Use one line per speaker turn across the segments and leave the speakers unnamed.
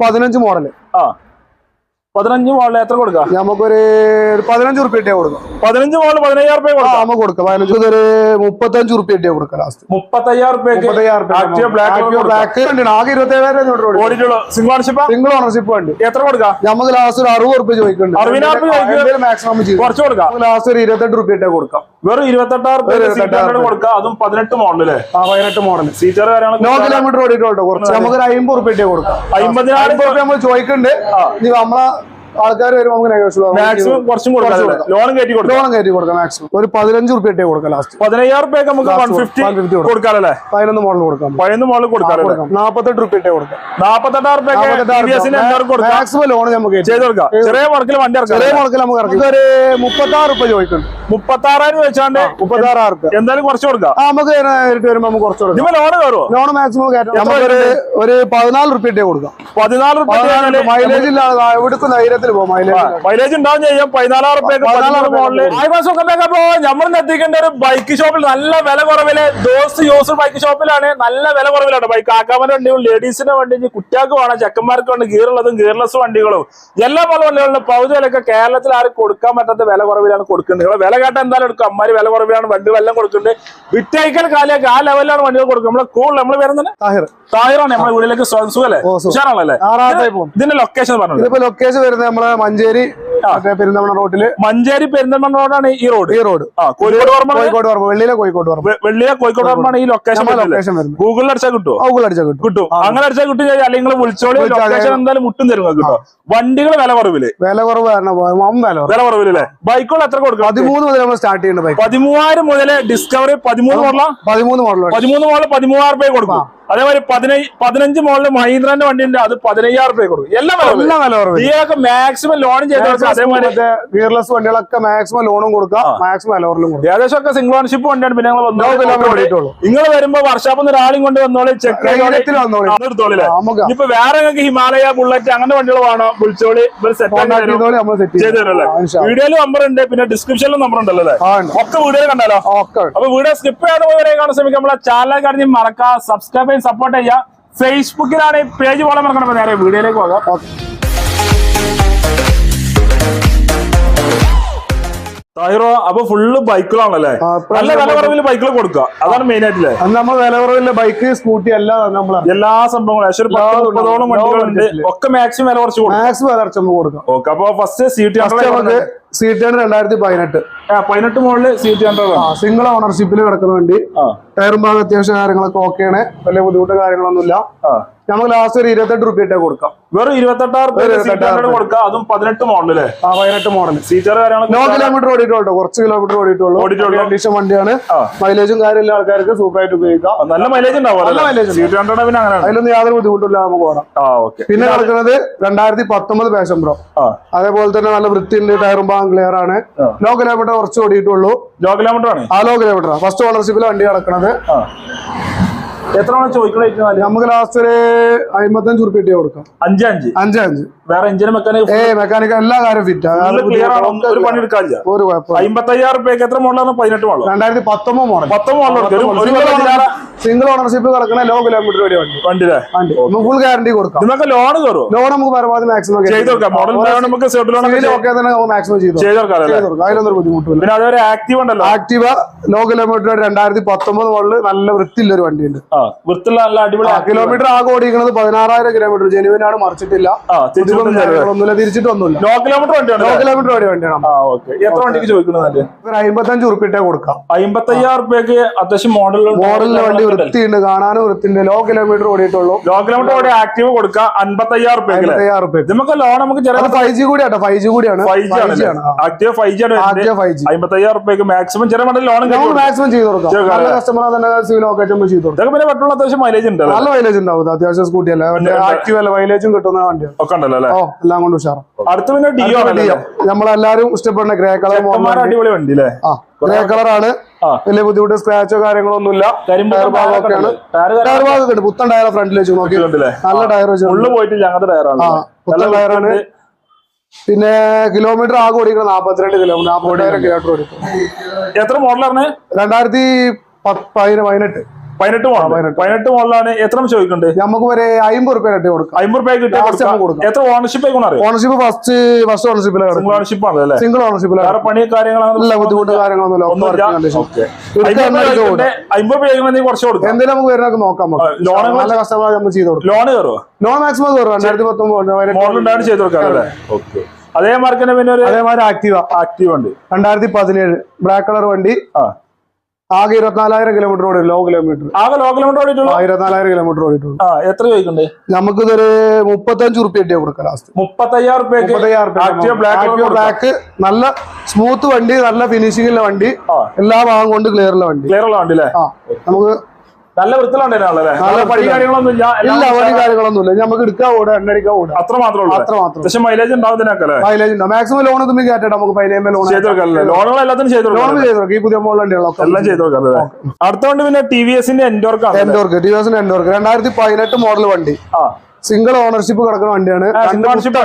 പതിനഞ്ച് മോഡൽ
ആ. പതിനഞ്ച് മോളിൽ എത്ര കൊടുക്കാം?
നമുക്കൊരു പതിനഞ്ച് റുപ്യ കൊടുക്കാം.
പതിനഞ്ച് മോളിൽ പതിനയ്യായിരം രൂപ കൊടുക്കാം.
നമുക്ക് കൊടുക്കാം. പതിനഞ്ച് ഒരു മുപ്പത്തഞ്ച് റുപ്യ കൊടുക്കാം ലാസ്റ്റ്
മുപ്പത്തയ്യായിരം ബ്ലാക്ക്
ആകെ
സിംഗിൾ ഓണർഷിപ്പ്
സിംഗിൾ ഓണർഷിപ്പ് ഉണ്ട്
എത്ര കൊടുക്കാം?
നമുക്ക് ലാസ്റ്റ് ഒരു അറുപത് റുപ്യ ചോദിക്കുന്നുണ്ട്.
അറുപതിനായിരം
മാക്സിമം ചെയ്യും
കുറച്ച് കൊടുക്കാം.
ലാസ്റ്റ് ഒരു ഇരുപത്തെട്ട് റുപ്യ കൊടുക്കാം.
വെറും ഇരുപത്തെട്ടായിരം കൊടുക്കാം. അതും പതിനെട്ട് മോഡലല്ലേ
ആ പതിനെട്ട് മോഡൽ
സീറ്റർ
നോ കിലോമീറ്റർ ഓടിയിട്ടുണ്ടോ കുറച്ച് നമുക്ക് ഒരു അമ്പത് റുപ്യ കൊടുക്കാം.
അമ്പതിനായിരം
അമ്പത് റുപ്യ നമ്മൾ ചോദിക്കുന്നുണ്ട്. നമ്മളെ ആൾക്കാർ വരുമ്പോൾ നമുക്ക്
മാക്സിമം കുറച്ചും കൊടുക്കാം ലോൺ കയറ്റി കൊടുക്കാം.
ലോൺ കയറ്റി കൊടുക്കാം മാക്സിമം ഒരു പതിനഞ്ച് റുപ്യ ഇട്ടേ കൊടുക്കാം ലാസ്റ്റ്
പതിനയ്യായിരം റുപ്യൊക്കെ നമുക്ക് വൺ ഫിഫ്റ്റി
150 കൊടുക്കാം.
കൊടുക്കാറല്ലേ
പതിനൊന്ന് മോഡൽ കൊടുക്കാം.
പതിനൊന്ന് മോഡൽ
കൊടുക്കാം. നാപ്പത്തെട്ട് റുപ്യ ഇട്ടേ കൊടുക്കാം.
നാപ്പത്തെട്ടായിരം റുപ്യൊക്കെ
മാക്സിമം ലോൺ നമുക്ക്
ചെയ്ത് കൊടുക്കാം. ചെറിയ വർക്കിൽ വണ്ടി ഇറക്കാം
ചെറിയ വർക്കിൽ നമുക്ക് ഇറക്കാം. ഒരു മുപ്പത്താറ് റുപ്യ ചോദിക്കുന്നുണ്ട്.
മുപ്പത്താറായിരം വെച്ചാണ്ട്
മുപ്പത്താറായിരം റുപ്യ
എന്തായാലും കുറച്ച് കൊടുക്കാം.
ആ നമുക്ക് നേരിട്ട് വരുമ്പോൾ നമുക്ക് കുറച്ച് കൊടുക്കാം.
ഇപ്പൊ ലോൺ കയറുമോ
ലോൺ മാക്സിമം കയറ്റാം നമുക്ക് ഒരു പതിനാല് റുപ്യ ഇട്ടേ കൊടുക്കാം.
പതിനാല് റുപ്യ
മൈലേജ് ഇല്ലാതെ എവിടുത്തെ ധൈര്യത്തിൽ പോകും മൈലേജ്
ഉണ്ടാവും ചെയ്യാം. പതിനാലായിരം അപ്പൊ നമ്മൾ എത്തിക്കേണ്ട ഒരു ബൈക്ക് ഷോപ്പിൽ നല്ല വില കുറവിൽ ദോസ് യൂസ് ബൈക്ക് ഷോപ്പിലാണ് നല്ല വില കുറവിലാണ് ബൈക്ക് ആക്കാമന്റെ വണ്ടികളും ലേഡീസിന്റെ വണ്ടി കുട്ടികൾക്ക് വേണം ചെക്കന്മാർക്ക് വേണം ഗിയറുള്ളതും ഗീർലെസ് വണ്ടികളും. എല്ലാ പല വണ്ടികളിലും പകുതി വിലക്ക് കേരളത്തിൽ ആരും കൊടുക്കാൻ പറ്റാത്ത വില കുറവിലാണ് കൊടുക്കുന്നത്. വില കേട്ട എന്തായാലും എടുക്കും. അമ്മമാര് വില കുറവിലാണ് വണ്ടികളെല്ലാം കൊടുക്കുന്നുണ്ട്. വിറ്റയക്കൽ കാലിയൊക്കെ ആ ലെവലിലാണ് വണ്ടികൾ കൊടുക്കുക നമ്മളെ കൂൾ നമ്മൾ വരുന്നത്
താഹിർ.
താഹിറാണ് നമ്മുടെ വീട്ടിലേക്ക് സുഖല്ലേ. ഉഷാറാണല്ലേ ഇതിന്റെ ലൊക്കേഷൻ
പറഞ്ഞു ലൊക്കേഷൻ വരുന്നത് നമ്മളെ മഞ്ചേരി മറ്റേ പെരുന്തമണ റോഡിൽ
മഞ്ചേരി പെരിന്തൽമണ്ണ റോഡാണ് ഈ റോഡ്.
ഈ റോഡ്.
കോഴിക്കോട്
കോഴിക്കോട് പറമ്പ് വെള്ളിയിലെ കോഴിക്കോട് പറമ്പ്
വെള്ളിയിലെ വെള്ളിയ കോഴിക്കോട് പറമ്പാണ് ഈ ലൊക്കേഷൻ
ലൊക്കേഷൻ വരുന്നത്.
ഗൂഗിളിൽ അടിച്ചാൽ കിട്ടുമോ
ഗൂഗിൾ അടിച്ചാൽ കിട്ടും.
കിട്ടും. അങ്ങനെ അടിച്ചാൽ കിട്ടും അല്ലെങ്കിൽ നിങ്ങൾ വിളിച്ചോളി ലൊക്കേഷൻ എന്തായാലും മുട്ടും തരും കിട്ടും. വണ്ടികൾ വില കുറവിൽ.
വില കുറവ് വില കുറവ്.
കുറവില്ലേ ബൈക്കുകൾ എത്ര കൊടുക്കും
പതിമൂന്ന് മുതൽ നമ്മൾ സ്റ്റാർട്ട് ചെയ്യുന്ന ബൈക്ക്
പതിമൂവായിരം മുതൽ ഡിസ്കവറി പതിമൂന്ന് മോഡല?
പതിമൂന്ന് മോഡൽ
പതിമൂന്ന് മോഡൽ പതിമൂവായിരം രൂപ കൊടുക്കും. അതേമാതിരി പതിനഞ്ച് പതിനഞ്ച് മോഡൽ മഹീന്ദ്രന്റെ വണ്ടി ഉണ്ട് അത് പതിനയ്യായിരം രൂപ കൊടുക്കും. എല്ലാം
എല്ലാം വില കുറവ്
മാക്സിമം ലോൺ ചെയ്ത് കൊടുക്കും അതേമാതിരി
മറ്റേ വണ്ടികളൊക്കെ മാക്സിമം ലോണും കൊടുക്കാം. മാക്സിമം വില കൊടുക്കും.
ഏകദേശം ഒക്കെ സിംഗിൾ ഓൺഷിപ്പ് വണ്ടിയാണ്. പിന്നെ
ഞങ്ങൾ
നിങ്ങൾ വരുമ്പോ വർഷാപ്പ് ഒരാളും കൊണ്ട് വന്നോളി ചെക്ക് എടുത്തോളില്ലേ
നമുക്ക്
വേറെ ഞങ്ങൾക്ക് ഹിമാലയ ബുള്ളറ്റ് അങ്ങനെ വണ്ടികൾ വേണോ? വിളിച്ചോളി. സെറ്റ്
കോൺടാക്ട് സെറ്റ്
ചെയ്ത് തരുമല്ലേ വീഡിയോയിൽ നമ്പർ ഉണ്ട് പിന്നെ ഡിസ്ക്രിപ്ഷനിലും നമ്പർ ഉണ്ടല്ലോ അല്ലേ? ഒക്കെ വീഡിയോയിൽ കണ്ടാലോ. അപ്പൊ വീഡിയോ സ്കിപ്പ് ചെയ്യാതെ പോയി വരെ കാണാൻ ശ്രമിക്കാം നമ്മളെ ചാനൽ കാര്യം മറക്കാം സബ്സ്ക്രൈബ് സപ്പോർട്ട് ചെയ്യുക. ഫേസ്ബുക്കിലാണ് പേജ് വളം ഇറങ്ങണമെന്ന് നേരെ വീഡിയോയിലേക്ക് പോകാം. താഹിറോ അപ്പൊ ഫുള്ള് ബൈക്കുകളാണല്ലേ നല്ല വില കുറവിൽ ബൈക്കുകൾ കൊടുക്കുക. അതാണ് മെയിൻ ആയിട്ടില്ലേ
നമ്മൾ വില കുറവിൽ ബൈക്ക് സ്കൂട്ടി എല്ലാം
എല്ലാ സംഭവങ്ങളും ഏകദേശം പത്ത് മുപ്പതോളം വണ്ടികളുണ്ട്. ഒക്കെ മാക്സിമം വില കുറച്ച്
മാക്സിമം വില കുറച്ച് കൊടുക്കാം.
ഓക്കെ അപ്പൊ ഫസ്റ്റ് സി
ടി നമുക്ക് ടി ആണ് രണ്ടായിരത്തി പതിനെട്ട്.
പതിനെട്ട് മുകളിൽ ടി ഹൺഡ്രഡ്
സിംഗിൾ ഓണർഷിപ്പിൽ കിടക്കുന്ന വണ്ടി.
ടയർ
ടയറും ഭാഗം അത്യാവശ്യം കാര്യങ്ങളൊക്കെ ഓക്കെയാണ് വലിയ ബുദ്ധിമുട്ട് കാര്യങ്ങളൊന്നുമില്ല. നമുക്ക് ലാസ്റ്റ് ഒരു ഇരുപത്തെട്ട് റുപ്യ ഇട്ടേ കൊടുക്കാം.
വെറും ഇരുപത്തെട്ടായിരം കൊടുക്കുക. അതും പതിനെട്ട് മോഡലല്ലേ
ആ പതിനെട്ട് മോഡൽ
സീറ്റർ
നോ കിലോമീറ്റർ ഓടിയിട്ടുള്ളൂ. കുറച്ച് കിലോമീറ്റർ ഓടിയിട്ടുള്ളൂ. കണ്ടീഷൻ വണ്ടിയാണ്. മൈലേജും കാര്യമില്ല ആൾക്കാർക്ക് സൂപ്പർ ആയിട്ട് ഉപയോഗിക്കാം
നല്ല മൈലേജ് ഉണ്ടാവും
അതിലൊന്നും യാതൊരു ബുദ്ധിമുട്ടില്ല നമുക്ക് പോകാം.
ആ ഓക്കെ.
പിന്നെ നടക്കുന്നത് രണ്ടായിരത്തി പത്തൊമ്പത് പാഷൻ പ്രോ അതേപോലെ തന്നെ നല്ല വൃത്തിയുണ്ട് ടയറും ഭാഗം ക്ലിയർ ആണ്. ലോ കിലോമീറ്റർ കുറച്ച് ഓടിയിട്ടുള്ളൂ.
ലോ കിലോമീറ്റർ ആണ്.
ആ ലോ കിലോമീറ്റർ ഫസ്റ്റ് ഓണർഷിപ്പിൽ വണ്ടി നടക്കുന്നത്
ആ. എത്ര ചോദിക്കണേ
നമുക്ക് ലാസ്റ്റ് ഒരു അമ്പത്തഞ്ച് റുപ്യ ഇട്ടേ കൊടുക്കാം.
അഞ്ച് അഞ്ച്?
അഞ്ച് അഞ്ച്.
വേറെ എഞ്ചിന് മെക്കാനിക്
ഏ മെക്കാനിക് എല്ലാ കാര്യം ഫിറ്റ്
ക്ലിയർ ആണ്? ഒരു പണി എടുക്കാനില്ല.
ഒരു കുഴപ്പം
അമ്പത്തയ്യായിരം റുപ്യക്ക് എത്ര മോഡലാണ് പതിനെട്ട് മോഡൽ
രണ്ടായിരത്തി പത്തൊമ്പത് മോഡൽ
പത്തൊമ്പത് മോഡൽ ഒരു
സിംഗിൾ ഓണർഷിപ്പ് കിടക്കുന്ന ലോ കിലോമീറ്റർ വരെ വണ്ടി.
വണ്ടിയില്ലേ
വണ്ടി. നമുക്ക് ഫുൾ ഗ്യാരണ്ടി കൊടുക്കാം.
നിങ്ങൾക്ക് ലോൺ തരും
ലോൺ നമുക്ക് പരമാവധി മാക്സിമം
ചെയ്ത് കൊടുക്കാം. മോഡൽ നമുക്ക് സെറ്റ് ലോൺ
ഓക്കെ തന്നെ നമുക്ക് മാക്സിമം ചെയ്തു
ചെയ്ത് കൊടുക്കാം
അതിലൊന്നും ബുദ്ധിമുട്ടില്ല
പിന്നെ അതുവരെ ആക്റ്റീവ് ഉണ്ടല്ലോ.
ആക്റ്റീവ ലോ കിലോമീറ്റർ രണ്ടായിരത്തി പത്തൊമ്പത് മോഡൽ നല്ല വൃത്തിയുള്ള ഒരു വണ്ടിയുണ്ട്.
ആ വൃത്തിയുള്ള നല്ല അടിപൊളി
കിലോമീറ്റർ ആകെ ഓടിക്കുന്നത് പതിനാറായിരം കിലോമീറ്റർ ജെനുവിൻ ആണ് മറിച്ചിട്ടില്ല. ഒന്നുമില്ല. തിരിച്ചിട്ടൊന്നുമില്ല
ലോ കിലോമീറ്റർ വണ്ടിയാണ്
ലോ കിലോമീറ്റർ ഓടി വണ്ടിയാണ്.
എത്ര വണ്ടിക്ക് ചോദിക്കുന്നത്
അമ്പത്തഞ്ച് ഉറുപ്പിട്ടേ കൊടുക്കാം.
അമ്പത്തയ്യായിരം റുപ്യക്ക് അത്യാവശ്യം മോഡൽ
മോഡലിലെ വണ്ടി വൃത്തിയുണ്ട്. കാണാനും വൃത്തിയുണ്ട്. ലോ കിലോമീറ്റർ ഓടിയിട്ടുള്ളൂ.
ലോ കിലോമീറ്റർ ഓടി ആക്റ്റീവ് കൊടുക്കുക. അൻപത്തയ്യായിരം
റുപ്യ
നമുക്ക് ലോൺ നമുക്ക് ചെറിയ
ഫൈവ് ജി ഫൈവ് ജി കൂടിയാണ്.
ഫൈവ് ജി ആണ് ആക്റ്റീവ് ഫൈവ് ജി ആണ്.
ഫൈവ് ജി
അമ്പത്തയ്യായിരം റുപ്യക്ക് മാക്സിമം ചെറിയ മോഡൽ ലോൺ
മാക്സിമം ചെയ്ത് കൊടുക്കാം. നല്ല കസ്റ്റമർ തന്നെ സിവിൽ നമ്മൾ ചെയ്ത് കൊടുക്കാം.
പിന്നെ പെട്രോൾ അത്യാവശ്യം മൈലേജ് ഉണ്ട്
നല്ല മൈലേജ് ഉണ്ടാവും. അത്യാവശ്യം സ്കൂട്ടി അല്ല? ആക്റ്റീവ് അല്ല? മൈലേജും കിട്ടുന്ന വണ്ടി
ഒക്കെ ഉണ്ടല്ലോ അല്ലെ?
ഓ എല്ലാം കൊണ്ട് ഉഷാറും.
അടുത്ത് പിന്നെ ഡിയോ
നമ്മളെല്ലാരും ഇഷ്ടപ്പെടുന്ന ഗ്രേ കളർ
മോഹൻ അടിപൊളി വണ്ടി അല്ലേ
ആ. ഗ്രേ കളറാണ്. വലിയ ബുദ്ധിമുട്ട് സ്ക്രാച്ചോ കാര്യങ്ങളോ ഒന്നുമില്ല. ടയർ ഭാഗമൊക്കെയാണ്
ടയർ
ഭാഗമൊക്കെ ഉണ്ട്. പുത്തൻ ടയർ ഫ്രണ്ടിൽ വെച്ച് നോക്കി. നല്ല ടയർ വെച്ച്
പോയിട്ട് പോയിട്ടില്ല അങ്ങനത്തെ ടയറാണ്.
പുത്തൻ ടയറാണ്. പിന്നെ കിലോമീറ്റർ ആകെ ഓടിക്കണം നാപ്പത്തിരണ്ട് കിലോമീറ്റർ നാപ്പത്തിരണ്ടായിരം കിലോമീറ്റർ ഓടിക്കും
എത്ര മോഡലാണ്
രണ്ടായിരത്തി പതിനെട്ട്.
പതിനെട്ട് മോഡൽ പതിനെട്ട്. മോഡലാണ് എത്ര ചോദിക്കുന്നുണ്ട്?
നമുക്ക് വരെ അമ്പത് റുപ്യ കട്ടി കൊടുക്കാം.
അമ്പത് റുപ്യ കിട്ടിയ
Last
എത്ര ഓണർഷിപ്പ് അറിയാം
ഓണർഷിപ്പ് ഫസ്റ്റ് ഫസ്റ്റ് ഓണർഷിപ്പിലാണ്
സിംഗിൾ ഓണർഷിപ്പ് ആണ് അല്ലേ?
സിംഗിൾ ഓണർഷിപ്പിലാണ്
വേറെ പണി കാര്യങ്ങളാണ്
ബുദ്ധിമുട്ട് കാര്യങ്ങളൊന്നുമില്ല.
അമ്പത് രൂപ കുറച്ച് കൊടുക്കും.
എന്തെങ്കിലും നമുക്ക് വരുന്നൊക്കെ നോക്കാം
ലോൺ
നല്ല കസ്റ്റമർ നമ്മൾ ചെയ്ത് കൊടുക്കും.
ലോൺ കയറുമോ
ലോൺ മാക്സിമം കയറും. രണ്ടായിരത്തി പത്തൊമ്പത്
മോഡൽ ഉണ്ടായിട്ട് ചെയ്ത് കൊടുക്കാം അല്ലേ? ഓക്കെ അതേ മാർക്ക് തന്നെ പിന്നെ ഒരു
അതേമാതിരി ആക്റ്റീവ
ആക്റ്റീവ് ഉണ്ട്.
രണ്ടായിരത്തി പതിനേഴ്. ബ്ലാക്ക് കളർ വണ്ടി.
ആ.
ആകെ ഇരുപത്തിനാലായിരം കിലോമീറ്റർ ഓടി ലോ കിലോമീറ്റർ
ആകെ ലോ കിലോമീറ്റർ ഓടിയിട്ടുള്ളൂ?
ഇരുപത്തിനാലായിരം കിലോമീറ്റർ ഓടിയിട്ടുണ്ട്
ആ എത്ര ചോദിക്കണ്ടേ?
നമുക്കിതൊരു മുപ്പത്തഞ്ച് റുപ്യ കിട്ടിയ കൊടുക്കാം ലാസ്റ്റ്
മുപ്പത്തയ്യായിരം
റുപ്യ ബ്ലാക്ക് നല്ല സ്മൂത്ത് വണ്ടി നല്ല ഫിനിഷിംഗിലെ വണ്ടി. എല്ലാ ഭാഗം കൊണ്ട് ക്ലിയർ ഉള്ള വണ്ടി.
ക്ലിയർ ഉള്ള വണ്ടി അല്ലേ?
നമുക്ക്
നല്ല വൃത്തിലുണ്ടല്ലേ
നല്ല
പണി കാര്യങ്ങളൊന്നും ഇല്ല
ഇല്ല
എല്ലാം
വണ്ടി കാര്യങ്ങളൊന്നും ഇല്ല നമുക്ക് എടുക്കാൻ ഓടുക
അത്ര മാത്രമേ ഉള്ളൂ.
അത്ര മാത്രം
പക്ഷെ മൈലേജ് ഉണ്ടാവും
മൈലേജ് മാക്സിമം ലോൺ ഒന്നും കേട്ടോ നമുക്ക് പതിനേഴ് ലോൺ
ചെയ്ത് കൊടുക്കാല്ലേ ലോണുകൾ എല്ലാത്തിനും ചെയ്ത്
ലോൺ
കൊടുക്കാം
ചെയ്ത് കൊടുക്കും. ഈ പുതിയ മോഡൽ വണ്ടികളൊക്കെ.
എല്ലാം ചെയ്ത് കൊടുക്കാം അല്ലേ? അടുത്ത വണ്ടി പിന്നെ ടി വി എസിന്റെ എൻഡോർക്ക്
എൻഡോർക്ക് ടി വി എസിന്റെ എൻഡോർക്ക് രണ്ടായിരത്തി പതിനെട്ട് മോഡൽ വണ്ടി. സിംഗിൾ ഓണർഷിപ്പ് കിടക്കുന്ന വണ്ടിയാണ്.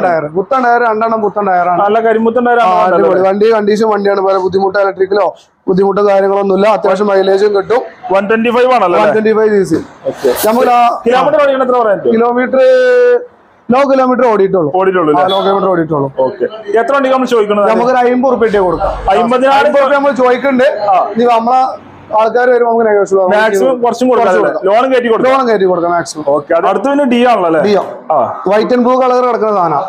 ടയർ പുത്തൻ ടയർ രണ്ടെണ്ണം പുത്തൻ ടയറാണ്
നല്ല കരിമുത്തുണ്ടായ
ടയർ വണ്ടി കണ്ടീഷൻ വണ്ടിയാണ്. പല ബുദ്ധിമുട്ട് ഇലക്ട്രിക്കലോ ബുദ്ധിമുട്ടോ കാര്യങ്ങളൊന്നുമില്ല. അത്യാവശ്യം മൈലേജും കിട്ടും.
വൺ ട്വന്റി ഫൈവ് ആണല്ലോ
one twenty five C C നമുക്ക്
kilometre no
kilometre low kilometre ഓടിയിട്ടുള്ളൂ.
ഓടിയിട്ടുള്ളൂ
ലോ കിലോമീറ്റർ ഓടിയിട്ടുള്ളൂ.
ഓക്കെ എത്ര വണ്ടി നമ്മൾ ചോദിക്കുന്നത്
നമുക്കൊരു അമ്പത് റുപ്യ കൊടുക്കാം.
അമ്പതിനായിരം
അമ്പത് റുപ്യ നമ്മൾ ചോദിക്കുന്നുണ്ട് നമ്മളെ ആൾക്കാർ വരുമ്പോൾ നമുക്ക് ആവും.
മാക്സിമം കുറച്ചും കൊടുക്കാം ലോൺ കയറ്റി കൊടുക്കാം.
ലോൺ കയറ്റി കൊടുക്കാം മാക്സിമം
ഓക്കെ അടുത്ത് പിന്നെ ഡി ആണല്ലോ ആ.
വൈറ്റ് ആൻഡ് ബ്ലൂ കളർ കിടക്കുന്ന സാധനം.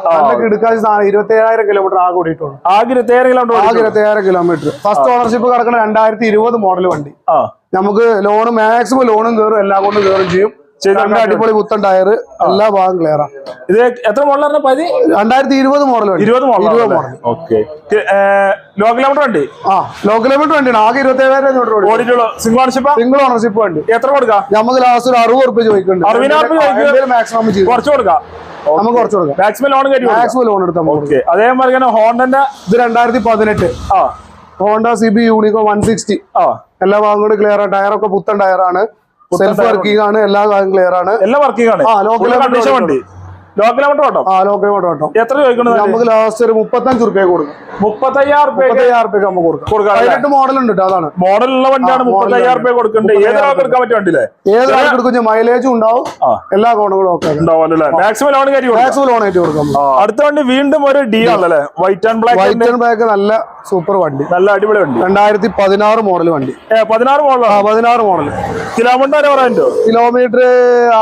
കിടക്കാച്ച സാധനം. ഇരുപത്തി ഏഴായിരം കിലോമീറ്റർ ആകെ ഓടിയിട്ടുള്ളൂ.
ആകെ ഇരുപത്തേഴ് കിലോമീറ്റർ
ആകെ ഇരുപത്തി ഏഴായിരം കിലോമീറ്റർ ഫസ്റ്റ് ഓണർഷിപ്പ് കിടക്കുന്ന രണ്ടായിരത്തി ഇരുപത് മോഡൽ വണ്ടി.
ആ.
നമുക്ക് ലോൺ മാക്സിമം ലോണും കയറും എല്ലാം കൊണ്ടും കയറും ചെയ്യും.
ചെയ്ത്
അടിപൊളി പുത്തൻ ടയർ എല്ലാ ഭാഗം ക്ലിയർ ആണ്
ഇത് എത്ര മോഡലാണ് പതി
രണ്ടായിരത്തി ഇരുപത് മോഡൽ
ഇരുപത് മോഡൽ
ഇരുപത്
മോഡൽ ഓക്കെ ലോ കിലോമീറ്റർ വണ്ടി?
ആ ലോ കിലോമീറ്റർ വണ്ടിയാണ്. ആകെ ഇരുപത്തി ഏഴായിരം
ഓടിയിട്ടുള്ളൂ. സിംഗിൾ ഓണർഷിപ്പ്
സിംഗിൾ ഓണർഷിപ്പ് വണ്ടി.
എത്ര കൊടുക്കാം?
നമുക്ക് ലാസ്റ്റ് ഒരു അറുപത് റുപ്യ ചോദിക്കുന്നുണ്ട്? മാക്സിമം
കുറച്ച് കൊടുക്കാം?
നമുക്ക് കുറച്ച് കൊടുക്കാം.
മാക്സിമം ലോൺ
മാക്സിമം ലോൺ എടുത്താൽ
ഓക്കെ അതേമാതിരി തന്നെ ഹോണ്ടന്റെ
ഇത് രണ്ടായിരത്തി പതിനെട്ട്.
ആ.
Honda C B Unicorn one sixty
ആ.
എല്ലാ ഭാഗം കൂടി ക്ലിയർ ആണ് ടയറൊക്കെ പുത്തൻ ടയറാണ് സെൽഫ് വർക്കിംഗ് ആണ് എല്ലാ കാര്യങ്ങളും ക്ലിയർ ആണ്.
എല്ലാ വർക്കിംഗ് ആണ്.
ആ, ലോക്കൽ
കണ്ടീഷൻ വണ്ടി. ലോ കിലോമീറ്റർ ഓട്ടോ
ആ ലോ കിലോമീറ്റർ കേട്ടോ.
എത്ര ചോദിക്കുന്നത്
നമുക്ക് ലാസ്റ്റ് ഒരു മുപ്പത്തഞ്ച് റുപ്യ കൊടുക്കും.
മുപ്പത്തയ്യായിരം
മുപ്പത്തയ്യായിരം റുപ്യ നമുക്ക് കൊടുക്കാം. പതിനെട്ട് മോഡൽ ഉണ്ട് അതാണ്.
മോഡലുള്ള വണ്ടിയാണ് മുപ്പത്തയ്യായിരം റുപ്യ
ഉണ്ട്.
ഏതൊരാൾക്ക് എടുക്കാൻ പറ്റിയ വണ്ടിയില്ലേ
ഏത് എടുക്കും? മൈലേജും ഉണ്ടാവും. എല്ലാ കോണുകളും ഒക്കെ
ഉണ്ടാവുമല്ലോ മാക്സിമം ലോൺ കയറ്റി
മാക്സിമം ലോൺ ആയിട്ട് കൊടുക്കാം
അടുത്ത വണ്ടി വീണ്ടും ഒരു ഡി ആണല്ലേ white and black
white and black നല്ല സൂപ്പർ വണ്ടി.
നല്ല അടിപൊളി വണ്ടി.
രണ്ടായിരത്തി പതിനാറ് മോഡൽ വണ്ടി
പതിനാറ്
ആ
മോഡലാണ്
പതിനാറ് മോഡൽ
കിലോമീറ്റർ
കിലോമീറ്റർ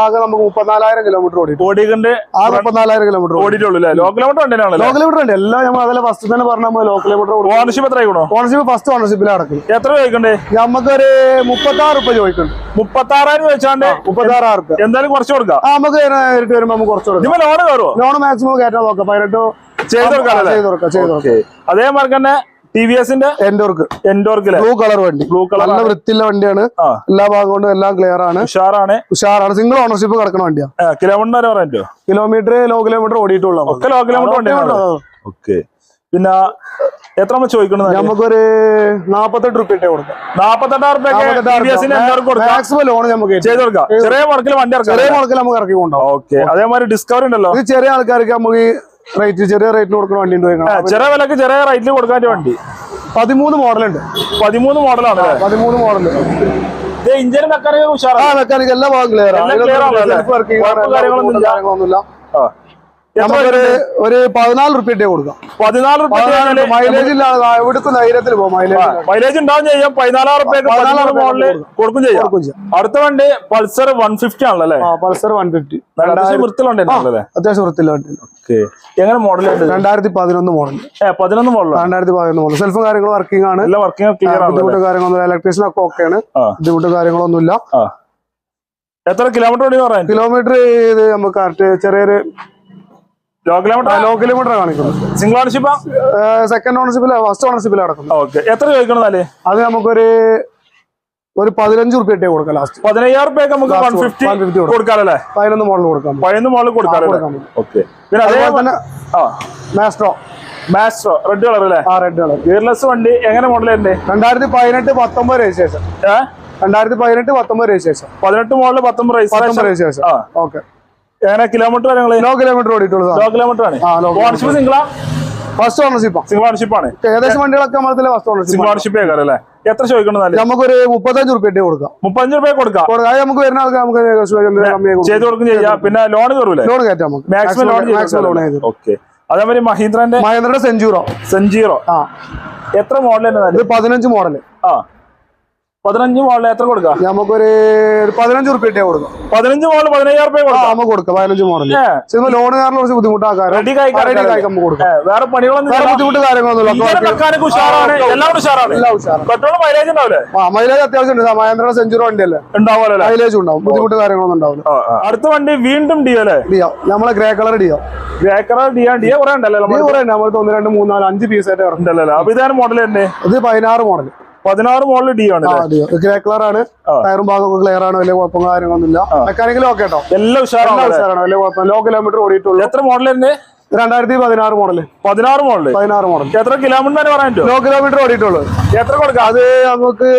ആകെ നമുക്ക് മുപ്പത്തിനാലായിരം കിലോമീറ്റർ ഓടി
ഓടിക്കണ്ട്
ആ മുപ്പത്തിനാലായിരം കിലോമീറ്റർ
ഓടിയിട്ടുള്ളൂ ലോ കിലോമീറ്റർ ഉണ്ടല്ലോ
ലോ കിലോമീറ്റർ ഉണ്ട് എല്ലാം നമ്മൾ അതിലെ ഫസ്റ്റ് തന്നെ പറഞ്ഞ ലോ കിലോമീറ്റർ
ഓണർഷിപ്പ് എത്ര ആയിക്കണോ
ഓണർഷിപ്പ് ഫസ്റ്റ് ഓണർഷിപ്പിൽ അടക്കും
എത്ര ചോദിക്കണ്ടേ?
നമുക്കൊരു മുപ്പത്തി ആറ് റുപ്യ ചോദിക്കുന്നുണ്ട്
മുപ്പത്തി ആറായിരം വെച്ചാണ്ട്
മുപ്പത്തി ആറ് റുപ്യ
എന്തായാലും കുറച്ച് കൊടുക്കാം.
ആ നമുക്ക് നേരിട്ട് വരുമ്പോൾ നമുക്ക് കുറച്ച് കൊടുക്കാം.
ലോൺ കയറുമോ
ലോൺ മാക്സിമം കയറ്റാൻ നോക്കാം. പതിനെട്ടോ
ചെയ്തു കൊടുക്കാം ചെയ്തു
ചെയ്ത് കൊടുക്കാം ചെയ്ത് കൊടുക്കാം.
അതേമാതിരി തന്നെ ടി വി എസിന്റെ
എൻഡോർക്ക്
എൻഡോർക്കിലെ
ബ്ലൂ കളർ വണ്ടി.
ബ്ലൂ കളർ
നല്ല വൃത്തിയുള്ള വണ്ടിയാണ്. എല്ലാ ഭാഗം കൊണ്ടും എല്ലാം ക്ലിയർ ആണ്.
ഉഷാറാണ്.
ഉഷാറാണ്. സിംഗിൾ ഓണർഷിപ്പ് കിടക്കുന്ന വണ്ടിയാ.
കിലോമീറ്റർ വരെ പറയാൻ
കിലോമീറ്റർ ലോ കിലോമീറ്റർ ഓടിയിട്ടുള്ള
ഒക്കെ ലോ കിലോമീറ്റർ വണ്ടിയാണ്? ഓക്കെ പിന്നെ എത്ര നമ്മൾ ചോദിക്കുന്നത്
നമുക്കൊരു നാപ്പത്തെട്ട് റുപ്യ കൊടുക്കാം.
നാപ്പത്തെട്ടായിരം എൻഡോർക്ക്
ലോൺ നമുക്ക്.
ചെയ്ത് കൊടുക്കാം. ചെറിയ മുടക്കിൽ വണ്ടി
ചെറിയ മുടക്കിൽ നമുക്ക് ഇറക്കി കൊണ്ടുപോകാം
ഓക്കെ അതേമാതിരി ഡിസ്കൗണ്ട് ഉണ്ടല്ലോ.
ചെറിയ ആൾക്കാർക്ക് നമുക്ക് റേറ്റ് ചെറിയ റേറ്റിന് കൊടുക്കുന്ന വണ്ടി ഉണ്ട്
ചെറിയ വിലക്ക് ചെറിയ റേറ്റിൽ കൊടുക്കാൻ വണ്ടി.
പതിമൂന്ന് മോഡൽ ഉണ്ട്
പതിമൂന്ന് മോഡലാണ്
പതിമൂന്ന് മോഡൽ
ഇഞ്ചിന് മെക്കാനിക്
ആ
ഉഷാറാണ്.
മെക്കാനിക്കൽ എല്ലാ ഭാഗം ക്ലിയർ
ആണ്.
കാര്യങ്ങളൊന്നുമില്ല. നമുക്കൊരു ഒരു പതിനാല് റുപ്യ ഇട്ടേ കൊടുക്കാം.
പതിനാല് റുപ്യ
മൈലേജ് ഇല്ലാതെ എവിടുത്തെ ധൈര്യത്തിൽ പോകും മൈലേജ്
മൈലേജ് ഉണ്ടാവും ചെയ്യാം. പതിനാലായിരം
റുപ്യ
മോഡൽ കൊടുക്കും. ചെയ്യാം. അടുത്ത വണ്ടി പൾസർ വൺ ഫിഫ്റ്റി ആണല്ലോ അല്ലേ?
പൾസർ വൺ ഫിഫ്റ്റി
അത്യാവശ്യം ഓക്കെ. എങ്ങനെ മോഡൽ
രണ്ടായിരത്തി പതിനൊന്ന് മോഡൽ
പതിനൊന്ന് മോഡൽ
രണ്ടായിരത്തി പതിനൊന്ന് മോഡൽ സെൽഫും കാര്യങ്ങളും വർക്കിംഗ് ആണ്.
എല്ലാ വർക്കിംഗ് ക്ലിയർ ആണല്ലോ
ബുദ്ധിമുട്ട് കാര്യങ്ങളൊന്നും ഇലക്ട്രീഷ്യൻ ഒക്കെ ഓക്കെയാണ് ബുദ്ധിമുട്ടും കാര്യങ്ങളൊന്നുമില്ല.
എത്ര കിലോമീറ്റർ
കിലോമീറ്റർ ഇത് നമുക്ക് കറക്റ്റ് ചെറിയൊരു
ലോ കിലോമീറ്റർ
ലോ കിലോമീറ്റർ കാണിക്കുന്നത്.
സിംഗിൾ ഓണർഷിപ്പാ
സെക്കൻഡ് ഓണർഷിപ്പിൽ ഫസ്റ്റ് ഓണർഷിപ്പിൽ നടക്കുന്നത്
ഓക്കെ എത്ര ചോദിക്കണമെന്നാൽ
അത് നമുക്കൊരു ഒരു പതിനഞ്ച് റുപ്യ കൊടുക്കാം ലാസ്റ്റ്
പതിനയ്യായിരം റുപ്യ നമുക്ക് വൺ ഫിഫ്റ്റി
150 കൊടുക്കാം.
കൊടുക്കാറല്ലേ
പതിനൊന്ന് മോഡൽ കൊടുക്കാം.
പതിനൊന്ന് മോഡൽ
കൊടുക്കാം.
ഓക്കെ പിന്നെ
അതേപോലെ തന്നെ മാസ്ട്രോ
മാസ്ട്രോ റെഡ് കളർ അല്ലേ?
ആ റെഡ് കളർ
ഗിയർലെസ് വണ്ടി എങ്ങനെ മോഡൽ ഉണ്ട്
രണ്ടായിരത്തി പതിനെട്ട് പത്തൊമ്പത് രജിസ്ട്രേഷൻ രണ്ടായിരത്തി പതിനെട്ട് പത്തൊമ്പത് രജിസ്ട്രേഷൻ
പതിനെട്ട് മോഡൽ പത്തൊമ്പത്
രജിസ്ട്രേഷൻ ഓക്കെ
എങ്ങനെ കിലോമീറ്റർ കാര്യങ്ങൾ?
ലോ കിലോമീറ്റർ ഓടിയിട്ടുള്ളൂ
ലോ കിലോമീറ്റർ ആണ്. ഓണർഷിപ്പ് സിംഗിളാ
ഫസ്റ്റ് ഓണർഷിപ്പ്
സിംഗിൾ ഓണർഷിപ്പ് ആണ്.
ഏകദേശം വണ്ടികളൊക്കെ നമ്മളെ ഫസ്റ്റ് ഓണർഷിപ്പ്
സിംഗിൾ ഓണർഷിപ്പ് അല്ലേ? എത്ര ചോദിക്കണമെന്നാൽ
നമുക്കൊരു മുപ്പത്തഞ്ച് റുപ്യ കൊടുക്കാം.
മുപ്പത്തഞ്ച് റുപ്യ കൊടുക്കാം.
നമുക്ക് വരുന്ന ആൾക്ക് നമുക്ക്
ചെയ്ത് കൊടുക്കും ചെയ്യാം. പിന്നെ ലോൺ കയറൂലേ?
ലോൺ കയറ്റാം നമുക്ക്.
Maximum loan
maximum loan
okay അതേമാതിരി മഹീന്ദ്രന്റെ
മഹീന്ദ്രയുടെ സെഞ്ചൂറോ
സെഞ്ചീറോ
ആ.
എത്ര മോഡൽ
പതിനഞ്ച് മോഡൽ
ആ. പതിനഞ്ച് മോളിൽ എത്ര കൊടുക്കാം?
നമുക്കൊരു ഒരു പതിനഞ്ച് റുപ്യ കൊടുക്കാം.
പതിനഞ്ച് മോഡൽ പതിനയ്യായിരം രൂപ കൊടുക്കാം?
നമുക്ക് കൊടുക്കാം. പതിനഞ്ച്
ഏ,
ചിലപ്പോൾ കാരണം കുറച്ച് ബുദ്ധിമുട്ടാക്കാൻ
റെഡി വേറെ പണികളൊന്നും.
ബുദ്ധിമുട്ട്
മെക്കാനിക് ഉഷാറാണ്. എല്ലാം ഉഷാറാണ്. പെട്രോൾ മൈലേജ് ഉണ്ടാവില്ലേ?
മൈലേജ് അത്യാവശ്യം ഉണ്ട്. മഹേന്ദ്ര സെഞ്ചുറി വണ്ടിയല്ലേ?
ഉണ്ടാവുമല്ലോ അല്ലേ?
മൈലേജ് ഉണ്ടാവും. ബുദ്ധിമുട്ട് കാര്യങ്ങളൊന്നും ഉണ്ടാവില്ല.
അടുത്ത വണ്ടി വീണ്ടും ഡി അല്ലേ?
ഡിയോ. നമ്മളെ ഗ്രേ കളർ ഡിയോ.
ഗ്രേക്കറ ഡിയോ. ഡിയോ കുറെ ഉണ്ടല്ലോ
കുറെ ഉണ്ട്. നമ്മൾ ഒന്ന് രണ്ട് മൂന്ന് നാല് അഞ്ച് പീസ് ആയിട്ട്
ഉണ്ടല്ലോ? അപ്പൊ ഇതാണ് മോഡൽ തന്നെ
ഇത് പതിനാറ് മോഡൽ
പതിനാറ് മോഡൽ ഡി ആണ്.
ഗ്രേ കളർ ആണ്. ടയറും ഭാഗമൊക്കെ ക്ലിയർ ആണ്. വലിയ കുഴപ്പം കാര്യങ്ങളൊന്നുമില്ല. മെക്കാനിക്കലും ഓക്കെ കേട്ടോ.
എല്ലാം ഉഷാറാണ്
ഉഷാറാണ്. വലിയ കുഴപ്പം ലോ കിലോമീറ്റർ ഓടിയിട്ടുള്ളൂ.
എത്ര മോഡൽ തന്നെ
രണ്ടായിരത്തി പതിനാറ് മോഡൽ
പതിനാറ് മോഡൽ
പതിനാറ് മോഡൽ
എത്ര കിലോമീറ്റർ പറയാൻ
ലോ കിലോമീറ്റർ ഓടിയിട്ടുള്ളൂ.
എത്ര കൊടുക്കാം?
അത് നമുക്ക്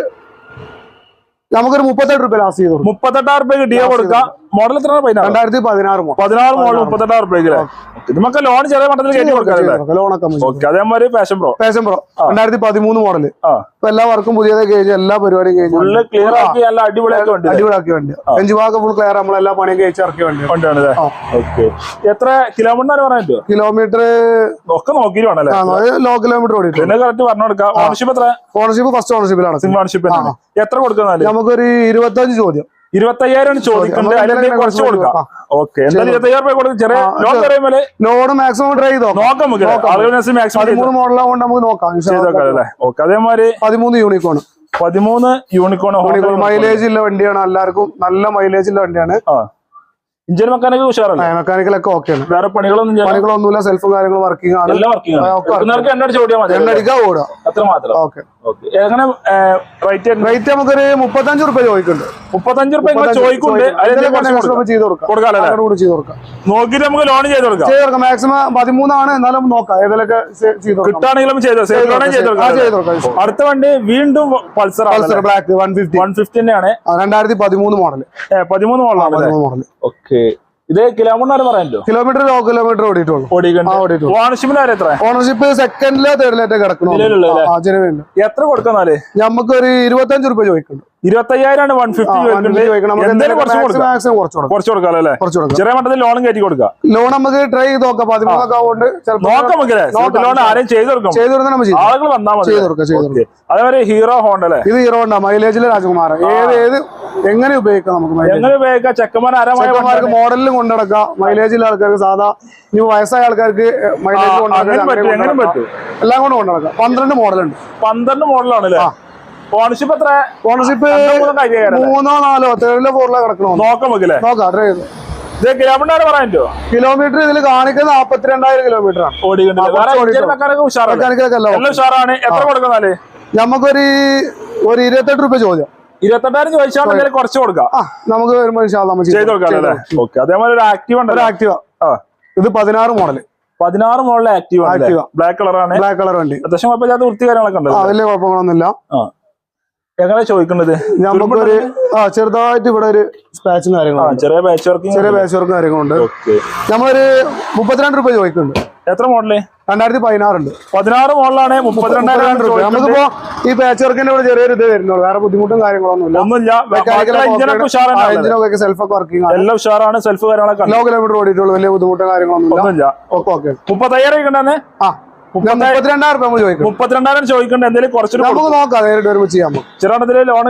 നമുക്കൊരു മുപ്പത്തെട്ട് രൂപ ലാസ് ചെയ്തു
മുപ്പത്തെട്ടായിരം രൂപ ഡിയോ കൊടുക്കാം. മോഡൽ എത്ര പതിനാറ്
രണ്ടായിരത്തി പതിനാറ് മോഡൽ
പതിനാറ് മോഡൽ മുപ്പത്തെട്ടായിരം ഇത് നമുക്ക് ലോൺ ചെറിയ മട്ടത്തിൽ കയറ്റി
ലോണൊക്കെ
ഓക്കെ അതേമാതിരി ഫാഷൻ പ്രോ
ഫാഷൻ പ്രോ രണ്ടായിരത്തി പതിമൂന്ന്
മോഡൽ
ഇപ്പൊ എല്ലാ വർക്കും പുതിയതായി കഴിഞ്ഞ് എല്ലാ പരിപാടിയും കഴിഞ്ഞു
ഫുള്ള് ക്ലിയർ ആക്കി നല്ല അടിപൊളിയാക്കി വണ്ടി
അടിപൊളിയാക്കി വേണ്ടി. അഞ്ചു ഭാഗം ഫുൾ ക്ലിയർ നമ്മളെല്ലാ പണിയും കഴിച്ച് ഇറക്കി വേണ്ടി
വണ്ടിയാണ്. ഓക്കെ എത്ര കിലോമീറ്റർ പറയാൻ പറ്റുമോ
കിലോമീറ്റർ
ഒക്കെ വേണല്ലേ
ലോ കിലോമീറ്റർ
ഓടിയിട്ട് കറക്റ്റ് പറഞ്ഞു കൊടുക്കാം. ഓണർഷിപ്പ് എത്ര?
ഓണർഷിപ്പ് ഫസ്റ്റ് ഓണർഷിപ്പിലാണ്
സിംഗ് ഓണർഷിപ്പ് എത്ര കൊടുക്കുന്നത്
നമുക്കൊരു ഇരുപത്തഞ്ച് ചോദ്യം.
ഇരുപത്തയ്യായിരം ചോദിക്കുന്നുണ്ട്.
നമുക്ക്
അതിലെന്തെങ്കിലും കുറച്ച് കൊടുക്കാം. ഓക്കെ. എന്തായാലും ഇരുപത്തയ്യായിരം രൂപ ചെറിയ
ആ,
ലോൺ പറയുമ്പോൾ
ലോഡ് മാക്സിമം ട്രൈ ചെയ്തോ?
നോക്കാം നമുക്ക്. ആളുകൾ മാക്സിമം
പതിമൂന്ന് മോഡലാകൊണ്ട് നമുക്ക് നോക്കാം. അല്ലാ.
ഓക്കെ. അതേമാതിരി
പതിമൂന്ന് യൂണിക്കോൺ.
പതിമൂന്ന് യൂണിക്കോൺ
മൈലേജ് ഉള്ള വണ്ടിയാണ് എല്ലാവർക്കും. നല്ല മൈലേജ് ഉള്ള വണ്ടിയാണ്.
ആ. Engine mechanical ഉഷാറല്ലേ?
മെക്കാനിക്കലൊക്കെ ഓക്കെയാണ്.
വേറെ പണികളൊന്നും
പണികളൊന്നുമില്ല സെൽഫും കാര്യങ്ങളും വർക്കിംഗ് ആണ്.
എല്ലാം വർക്കിംഗ്
ഒക്കെ
മതി. അല്ലേ?
എണ്ണടിക്കാൻ ഓടുക.
അത്ര മാത്രം.
ഓക്കെ.
എങ്ങനെ റേറ്റ്
റേറ്റ് നമുക്കൊരു മുപ്പത്തഞ്ച് റുപ്യ ചോദിക്കുന്നുണ്ട്.
മുപ്പത്തഞ്ച് റുപ്യ ചോദിക്കുന്നുണ്ട്.
ചെയ്ത് കൊടുക്കാം.
നോക്കിയിട്ട് നമുക്ക് ലോൺ ചെയ്ത് കൊടുക്കാം.
ചെയ്ത് കൊടുക്കാം. മാക്സിമം പതിമൂന്നാണ്. എന്നാലും നോക്കാം. ഏതൊക്കെ
കിട്ടാണെങ്കിലും അടുത്ത വണ്ടി വീണ്ടും Pulsar
Pulsar black one fifty
one fifty ആണ്
രണ്ടായിരത്തി പതിമൂന്ന് മോഡൽ
പതിമൂന്ന്
മോഡലാണ് മോഡൽ
ഓക്കെ que ഇത് കിലോമീറ്റർ പറയാനോ
കിലോമീറ്റർ ലോ കിലോമീറ്റർ ഓടിയിട്ടുള്ളൂ.
ഓണർഷിപ്പിന് എത്ര
ഓണർഷിപ്പ് സെക്കൻഡിലോ തേർഡിലേറ്റോ ചെലവുണ്ട്
എത്ര
കൊടുക്കുന്നാൽ ഇരുപത്തഞ്ച് ചോദിക്കുന്നുണ്ട്.
വൺ ഫിഫ്റ്റി
നമുക്ക്
ഒരു കുറച്ച് കൊടുക്കാം.
രൂപ കുറച്ച് കൊടുക്കാം.
കുറച്ച് അല്ലേ? ചെറിയ മട്ടത്തിൽ ലോണും കയറ്റി കൊടുക്കാം.
ലോൺ നമുക്ക് ട്രൈ ചെയ്ത് നോക്കാം. പതിമൂന്നൊക്കെ ആവുകൊണ്ട്
നോക്കാം നമുക്ക് ലോൺ ആരെയും ചെയ്ത് കൊടുക്കാം.
ചെയ്ത് കൊടുത്താൽ നമ്മൾ ചെയ്യും.
ആളുകൾ വന്നാൽ മതി.
ചെയ്ത് കൊടുക്കാം ചെയ്ത് കൊടുക്കാം.
അതേപോലെ ഹീറോ ഹോണ്ട അല്ലേ?
ഇത് ഹീറോ ഹോണ്ട മൈലേജിലെ രാജകുമാരൻ. ഏത് ഏത് എങ്ങനെ ഉപയോഗിക്കാം നമുക്ക്
എങ്ങനെ ഉപയോഗിക്കാം? ചെക്കന്മാർ
മോഡലിലും കൊണ്ടുനടക്കാം മൈലേജിലെ ആൾക്കാർക്ക് സാധാ ഇനി വയസ്സായ ആൾക്കാർക്ക് മൈലേജ്
കൊണ്ടുനടക്കാം
എല്ലാം കൊണ്ട് കൊണ്ടുനടക്കാം പന്ത്രണ്ട് മോഡലുണ്ട്.
പന്ത്രണ്ട് മോഡലാണ് ഓണർഷിപ്പ് എത്ര?
ഓണർഷിപ്പ്
മൂന്നും
നാലോ തേർഡിലോ ഫോറിലോ കിടക്കണോ?
നോക്കാം നമുക്ക്
നോക്കാം ട്രൈ ചെയ്ത്
ഇത് കിലോമീറ്റർ പറയാൻ
കിലോമീറ്റർ ഇതിൽ കാണിക്കുന്നത് നാപ്പത്തിരണ്ടായിരം കിലോമീറ്റർ ആണ്.
ഓടിക്കുന്നത് ഉഷാറാണ്. എത്ര കൊടുക്കുന്നാൽ
നമുക്കൊരു ഒരു ഇരുപത്തെട്ട് രൂപ ചോദ്യം.
ഇരുപത്തെട്ടായിരം ചോദിച്ചാൽ എന്തെങ്കിലും കുറച്ച് കൊടുക്കാം.
നമുക്ക് വരുമ്പോൾ
ചെയ്ത് കൊടുക്കാം അല്ലേ? ഓക്കെ. അതേപോലെ ഒരു ആക്റ്റീവ്
ഒരു ആക്റ്റീവ ഇത് പതിനാറ് മോഡൽ
പതിനാറ് മോഡൽ ആക്റ്റീവ്. ബ്ലാക്ക് കളറാണ്
ബ്ലാക്ക് കളർ വണ്ടി
അത്യാവശ്യം കുഴപ്പമില്ലാത്ത വൃത്തി കാര്യങ്ങളൊക്കെ
ആ
ഉണ്ടല്ലോ
വലിയ കുഴപ്പങ്ങളൊന്നുമില്ല.
എങ്ങനെ ചോദിക്കുന്നത്?
നമുക്കൊരു ആ ചെറുതായിട്ട് ഇവിടെ ഒരു സ്പാച്ചും കാര്യങ്ങളും
ചെറിയ ബാച്ച് വർക്കും
ചെറിയ ബാച്ച് വർക്കും കാര്യങ്ങളുണ്ട്. നമ്മളൊരു മുപ്പത്തിരണ്ട് രൂപ ചോദിക്കുന്നുണ്ട്.
എത്ര മോഡൽ
രണ്ടായിരത്തി പതിനാറുണ്ട്.
പതിനാറ് മോഡലാണ് മുപ്പത്തിരണ്ടായിരം
മുപ്പത്തിരണ്ട് രൂപ. നമുക്കിപ്പോ ഈ പാച്ച് വർക്കിന്റെ ഇവിടെ ചെറിയൊരു ഇത് വരുന്നുള്ളൂ. വേറെ ബുദ്ധിമുട്ടും കാര്യങ്ങളൊന്നും
ഒന്നുമില്ല. ഉഷാറാണ്.
എഞ്ചിനൊക്കെ സെൽഫ് വർക്കിംഗ് ആണ്.
എല്ലാം ഉഷാറാണ്. സെൽഫ് കാര്യങ്ങളൊക്കെ ഉണ്ട്.
ലോ കിലോമീറ്റർ ഓടിയിട്ടുള്ളൂ വലിയ ബുദ്ധിമുട്ടും കാര്യങ്ങളൊന്നും ഇല്ല. Okay okay.
മുപ്പത്തയ്യായിരം
ആ. മുപ്പത്തിരണ്ടായിരം
ചോദിക്കണ്ട എന്തെങ്കിലും കുറച്ചൊരു
നമുക്ക് നോക്കാം നേരിട്ട് വരുമ്പോൾ ചെയ്യാം. നമുക്ക്
ലോൺ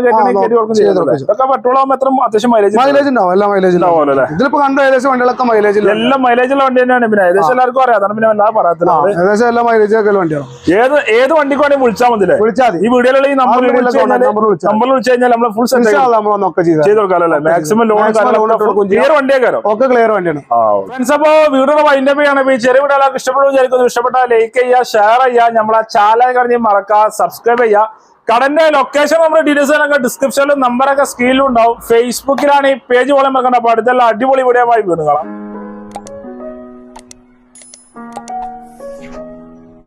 ഇതൊക്കെ പെട്രോൾ ആകുമ്പോൾ എത്ര അത്യാവശ്യം മൈലേജ്
മൈലേജ് ഉണ്ടാവും. എല്ലാ മൈലേജ് ഉണ്ടാവും.
ഉണ്ടാവുമല്ലോ അല്ലേ?
ഇതിലിപ്പോ കണ്ട ഏകദേശം വണ്ടികളൊക്കെ മൈലേജ് ഇല്ല
എല്ലാം മൈലേജുള്ള വണ്ടി തന്നെയാണ്. പിന്നെ ഏകദേശം എല്ലാവർക്കും അറിയാം. അതാണ് പിന്നെ വല്ലാതെ പറയത്തില്ല
ഏകദേശം എല്ലാ മൈലേജ് ഒക്കെ വണ്ടിയാണ്
ഏത് ഏത് വണ്ടിക്ക് വേണമെങ്കിൽ വിളിച്ചാൽ മതി.
വിളിച്ചാൽ
ഈ വീഡിയോയിലുള്ള ഈ
നമ്പർ
നമ്പർ വിളിച്ചു കഴിഞ്ഞാൽ നമ്മൾ ഫുൾ സെറ്റ് ചെയ്ത് മാക്സിമം ലോൺ ക്ലിയർ
ഒക്കെ ക്ലിയർ വണ്ടിയാണ്.
ഫ്രണ്ട്സ് അപ്പോ ചെയ്യണം ചെറിയ ഇഷ്ടപ്പെടും വിചാരിക്കുന്നു. ഇഷ്ടപ്പെട്ടാൽ ലൈക്ക് ചെയ്യുക. ഷെയർ ചെയ്യുക നമ്മളെ ചാനൽ കഴിഞ്ഞ് മറക്കുക സബ്സ്ക്രൈബ് ചെയ്യുക. കടന്റെ ലൊക്കേഷൻ നമ്മുടെ ഡീറ്റെയിൽസ് ഒക്കെ ഡിസ്ക്രിപ്ഷനിലും നമ്പറൊക്കെ സ്ക്രീനിലും ഉണ്ടാവും. ഫേസ്ബുക്കിലാണ് ഈ പേജ് പോലെ മറക്കേണ്ട അപ്പൊ അടുത്തുള്ള അടിപൊളി വീഡിയോ വീണ്ടും കാണാം.